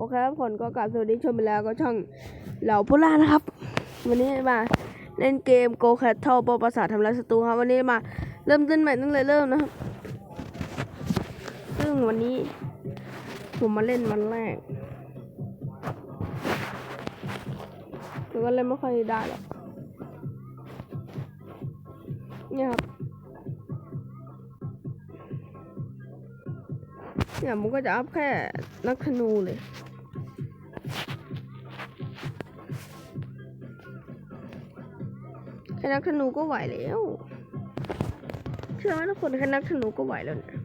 โอเคครับคนก็กลับสวัสดีชมไปแล้วก็ช่องเหล่าพุล่านะครับ วันนี้มาเล่นเกมโกแคทเทิลปประสาททำลายศัตรูครับวันนี้มาเริ่มต้นใหม่ตั้งแต่เริ่มนะครับซึ่งวันนี้ผมมาเล่นวันแรกแต่ก็เล่นไม่ค่อยได้หรอกเนี่ยครับเนี่ยมันก็จะอัพแค่นักธนูเลย แค่นักธนูก็ไหวแล้วเชื่อไหมทุกคนแค่นักธนูก็ไหวแล้วนี่ย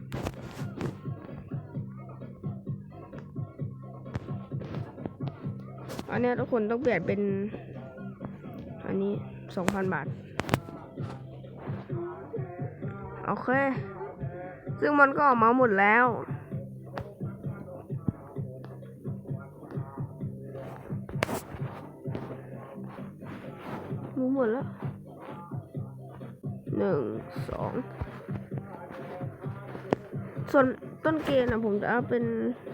อันเนี้ยทุกคนต้องเปลี่ยนเป็น อันนี้สองพันบาท โอเค ซึ่งมันก็ออกมาหมดแล้วรู้หมดแล้ว หนึ่งสองส่วนต้นเกมนะผมจะเอาเป็น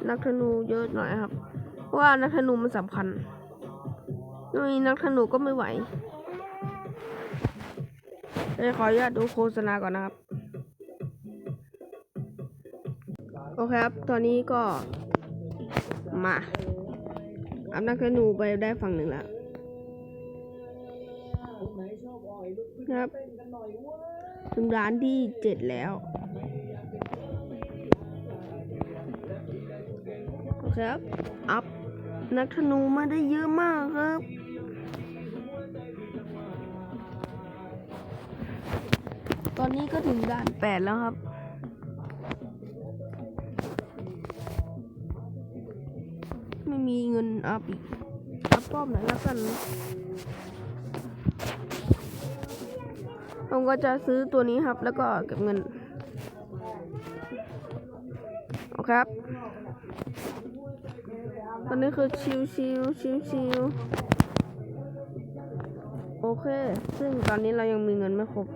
นักธนูเยอะหน่อยครับ เพราะว่านักธนูมันสำคัญไม่มีนักธนูก็ไม่ไหวเดี๋ยวขออนุญาตดูโฆษณาก่อนนะครับ โอเคครับ ตอนนี้ก็มาอัพนักธนูไปได้ฝั่งหนึ่งแล้ว ครับถึงร้านที่เจ็ดแล้วคครับ อัพ นักธนูมาได้เยอะมากครับตอนนี้ก็ถึงด่านแปดแล้วครับ ไม่มีเงินอัพอีก อัพป้อมหน่อยแล้วกัน ผมก็จะซื้อตัวนี้ครับ แล้วก็เก็บเงินโอเคครับ ตอนนี้คือชิวชิวชิวชิวโอเค ซึ่งตอนนี้เรายังมีเงินไม่ครบ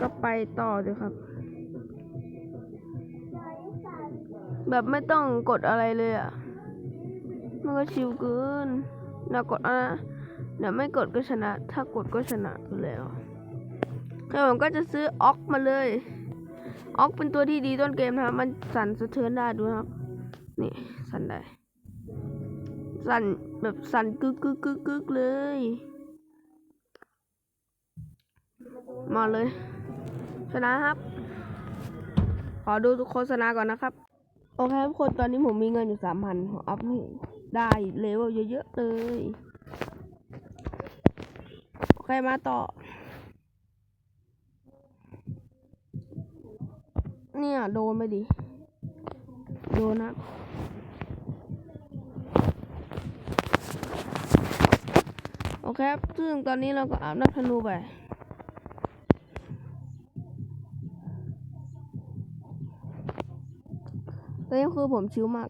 ก็ไปต่อเลยครับ แบบไม่ต้องกดอะไรเลยอะ มันก็ชิวเกินน่ากดอะเดี๋ยวไม่กดก็ชนะ ถ้ากดก็ชนะอยู่แล้ว คือผมก็จะซื้อออกมาเลยออกเป็นตัวที่ดีต้นเกมนะครับ มันสั่นสะเทือนได้ดูนะครับ นี่สั่นได้ สั่นแบบสั่นกึกกึกกึกกึกเลย มาเลย ชนะครับ ขอดูโฆษณาก่อนนะครับ โอเคทุกคนตอนนี้ผมมีเงินอยู่สามพันผมอัพให้ได้เลเวลเยอะๆเลย โอเคมาต่อ เนี่ย โดนไปดิ โดนนะโอเคครับ ซึ่งตอนนี้เราก็อัพนักธนูไป ตอนนี้คือผมชิวมาก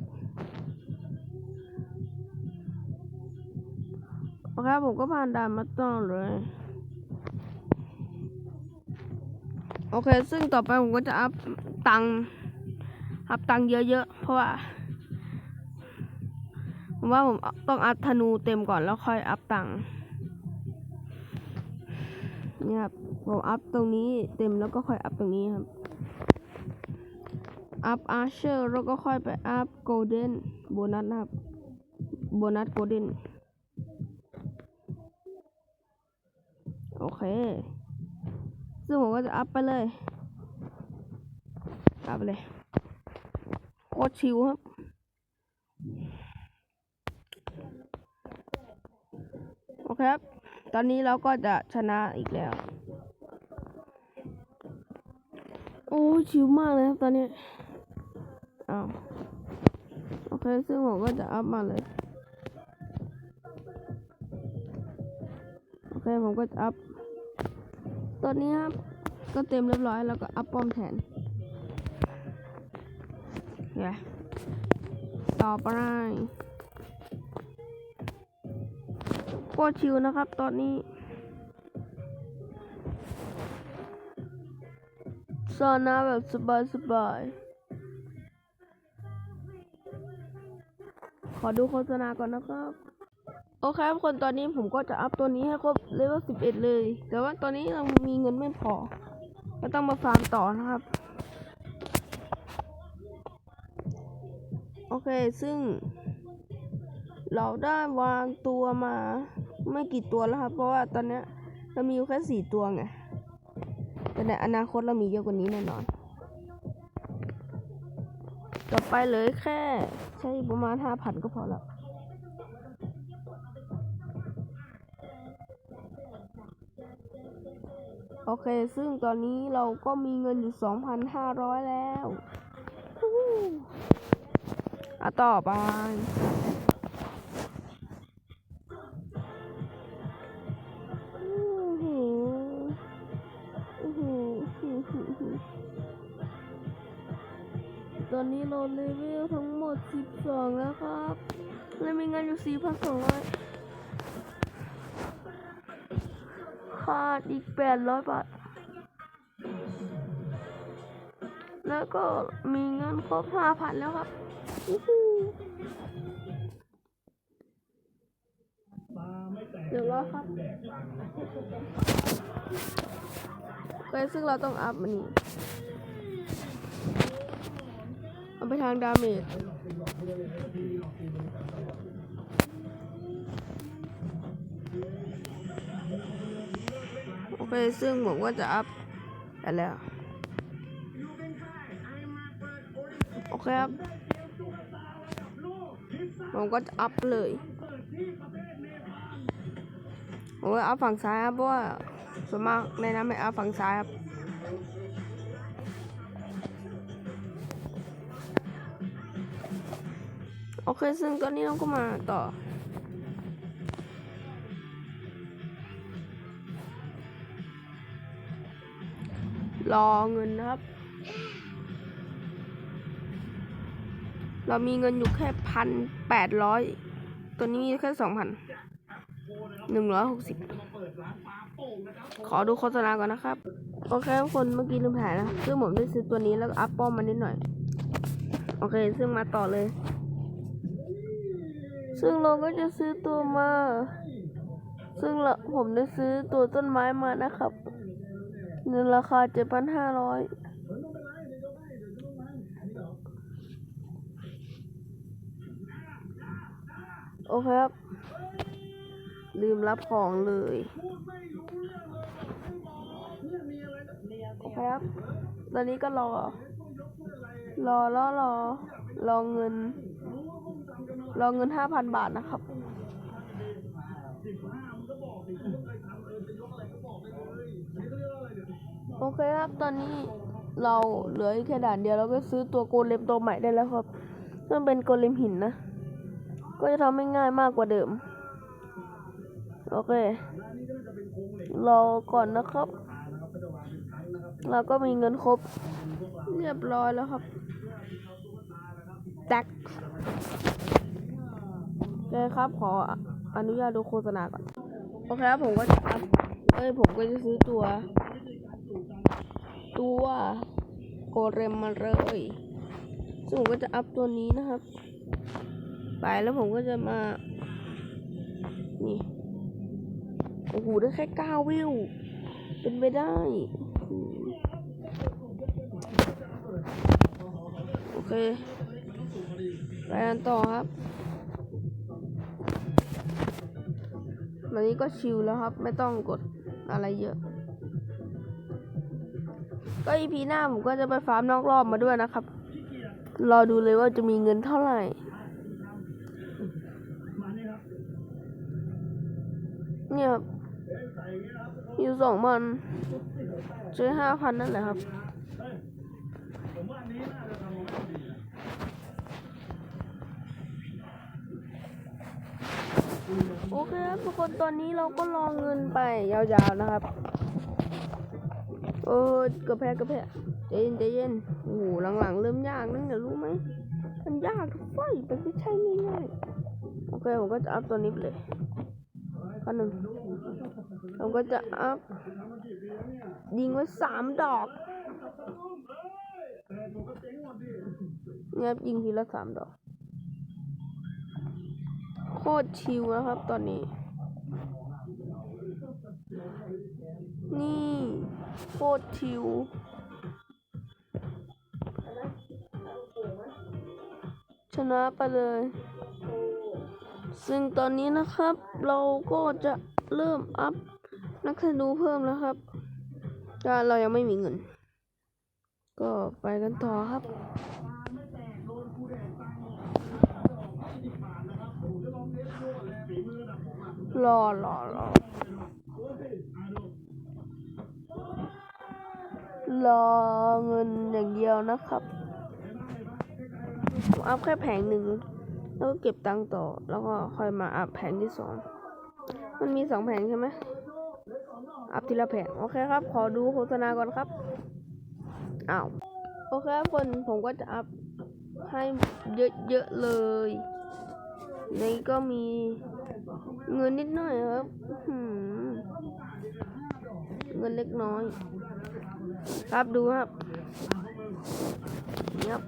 โอเคผมก็ผ่านด่านมาต้องเลย โอเค ซึ่งต่อไปผมก็จะอัพ ตังค์อัพตังค์เยอะๆ เพราะว่า ผมว่าผมต้องอัพธนูเต็มก่อนแล้วค่อยอัพตังค์นี่ครับผมอัพตรงนี้เต็มแล้วก็ค่อยอัพตรงนี้ครับอัพอาร์เชอร์แล้วก็ค่อยไปอัพโกลเด้นโบนัสนะครับโบนัสโกลเด้นโอเค ซึ่งผมก็จะอัพไปเลย อัพไปเลยโคตรชิวครับโอเคครับ ตอนนี้เราก็จะชนะอีกแล้ว โอ้ชิวมากเลยครับตอนนี้อ้าวโอเคซึ่งผมก็จะอัพมาเลย โอเคผมก็จะอัพตอนนี้ครับ ก็เต็มเรียบร้อยแล้วก็อัพป้อมแทน เนี่ยต่อไปโคตรชิวนะครับ ตอนนี้ซอนาแบบสบายสบายๆอดูโฆษณาก่อนนะครับ โอเคครับคนตอนนี้ผมก็จะอัพตัวนี้ให้ครบเลเวล11 เลย แต่ว่าตอนนี้เรามีเงินไม่พอ ก็ต้องมาฟาร์มต่อนะครับ โอ เค ซึ่ง เราได้วางตัวมาไม่กี่ตัวแล้วครับ เพราะว่าตอนนี้เรามีอยู่แค่สี่ตัวไง แต่ในอนาคตเรามีเยอะกว่านี้แน่นอน ต่อไปเลยแค่ ใช้ประมาณห้าพันก็พอแล้วโอเค ซึ่งตอนนี้เราก็มีเงินอยู่ 2,500 แล้วฮู้ อะต่อไปอื้อหืออื้อหืออื้อหืออื้อหือตอนนี้เราเลเวลทั้งหมด 12 แล้วครับ และมีเงินอยู่ 4,200ขาดอีก 800 บาท แล้วก็มีเงินครบ 5,000 แล้วครับ เดี๋ยวรอครับไปซึ่งเราต้องอัพมันนี่เอาไปทางดาเมจโอเคซึ่งผมก็จะอัพไปแล้ว โอเคครับ ผมก็จะอัพเลยผมก็อัพฝั่งซ้ายครับเพราะว่าส่วนมากในนั้นไม่อัพฝั่งซ้ายครับโอเคซึ่งตอนนี้เราก็มาต่อรอเงินนะครับ เรามีเงินอยู่แค่พันแปดร้อยตัวนี้มีแค่สองพันหนึ่งร้อยหกสิบขอดูโฆษณาก่อนนะครับ โอเคทุกคนเมื่อกี้ลืมถ่ายนะซึ่งผมได้ซื้อตัวนี้แล้วอัพป้อมมานิดหน่อย โอเค ซึ่งมาต่อเลย ซึ่งเราก็จะซื้อตัวมา ซึ่งเราผมได้ซื้อตัวต้นไม้มานะครับ เงินราคาเจ็ดพันห้าร้อย โอเคครับ ลืมรับของเลยโอเคครับ ตอนนี้ก็รอ รอรอรอรอเงิน รอเงินห้าพันบาทนะครับโอเคครับ ตอนนี้เราเหลือแค่ด่านเดียวเราก็ซื้อตัวโกเลมตัวใหม่ได้แล้วครับซึ่งเป็นโกเลมหินนะ ก็จะทำให้ง่ายมากกว่าเดิม โอเค รอก่อนนะครับ เราก็มีเงินครบ เรียบร้อยแล้วครับแจ็คโอเคครับ ขออนุญาตดูโฆษณาก่อน โอเคครับผมก็จะเอ้ยผมก็จะซื้อตัว ตัวโกเรมมาเลยซึ่งผมก็จะอัพตัวนี้นะครับ ไปแล้วผมก็จะมา นี่ โอ้โห ได้แค่เก้าวิว เป็นไปได้ โอเคไปกันต่อครับวันนี้ก็ชิลแล้วครับ ไม่ต้องกดอะไรเยอะ ก็อีพีหน้าผมก็จะไปฟาร์มนอกรอบมาด้วยนะครับ รอดูเลยว่าจะมีเงินเท่าไหร่ เนี่ยครับอยู่สองพันใช้ห้าพันนั่นแหละครับโอเคครับทุกคนตอนนี้เราก็รอเงินไปยาวๆนะครับโอ้กระแพกกระแพกใจเย็นใจเย็นโอ้โหหลังๆ เริ่มยากนั่นเนี่ยรู้ไหมมันยากทุกไฟมันไม่ใช่ง่ายๆโอเคผมก็จะอัพตัวนี้ไปเลย ข้อหนึ่งผมก็จะอัพยิงไว้สามดอกเนี่ยครับยิงทีละสามดอก โคตรชิวนะครับตอนนี้ นี่โคตรชิวชนะไปเลย ซึ่งตอนนี้นะครับ เราก็จะเริ่มอัพนักธนูเพิ่มแล้วครับแต่เรายังไม่มีเงิน ก็ไปกันต่อครับ รอรอรอรอเงินอย่างเดียวนะครับ อัพแค่แผงหนึ่ง แล้วก็เก็บตังค์ต่อ แล้วก็ค่อยมาอัพแผงที่สอง มันมีสองแผงใช่ไหม อัพทีละแผง โอเคครับ ขอดูโฆษณาก่อนครับ อ้าว โอเคครับคน ผมก็จะอัพให้เยอะๆเลย นี่ก็มีเงินนิดหน่อยครับเงินเล็กน้อย ครับดูครับ ยับ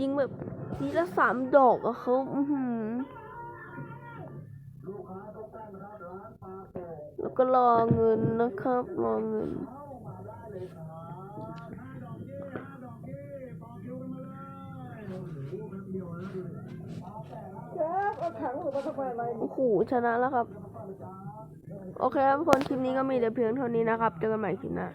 ยิงแบบ ทีละสามดอกอะครับอือหือแล้วก็รอเงินนะครับ รอเงินโอ้โห ชนะแล้วครับ โอเคครับทุกคน คลิปนี้ก็มีแต่เพียงเท่านี้นะครับ เจอกันใหม่คลิปหน้า